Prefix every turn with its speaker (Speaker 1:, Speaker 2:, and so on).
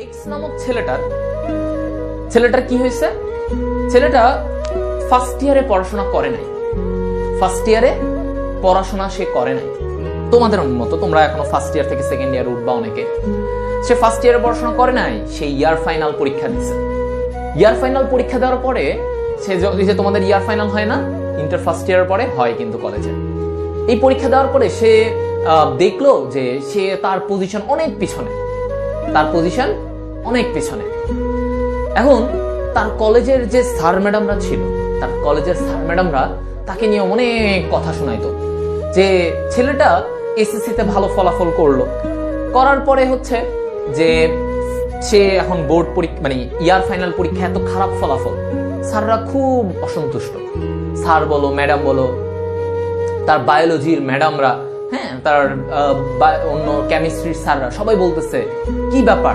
Speaker 1: X নামক ছেলেটার ছেলেটার কি হয়েছে? ছেলেটা ফার্স্ট ইয়ারে পড়াশোনা করে নাই। ফার্স্ট ইয়ারে পড়াশোনা সে করে নাই। তোমাদের তোমরা এখনও ফার্স্ট ইয়ার থেকে সেকেন্ড ইয়ার উঠবা অনেকে সে ফার্স্ট ইয়ারে পড়াশোনা করে নাই, সে ইয়ার ফাইনাল পরীক্ষা দিছে ইয়ার ফাইনাল পরীক্ষা দেওয়ার পরে সে য- তোমাদের ইয়ার ফাইনাল হয় না ইন্টার ফার্স্ট ইয়ারের পরে হয় কিন্তু কলেজে এই পরীক্ষা দেওয়ার পরে সে দেখল যে সে তার পজিশন অনেক পিছনে। তার পজিশন অনেক পিছনে। এখন তার কলেজের যে স্যার ম্যাডামরা ছিল, তার কলেজের স্যার ম্যাডামরা তাকে নিয়ে অনেক কথা শোনাইতো, যে ছেলেটা এসএসসিতে ভালো ফলাফল করল। করার পরে হচ্ছে যে সে এখন বোর্ড পরীক্ষা মানে ইয়ার ফাইনাল পরীক্ষা এত খারাপ ফলাফল, স্যাররা খুব অসন্তুষ্ট। স্যার বলো, ম্যাডাম বলো, তার বায়োলজির ম্যাডামরা হ্যাঁ তার অন্য কেমিস্ট্রির স্যাররা সবাই বলতেছে, কি ব্যাপার?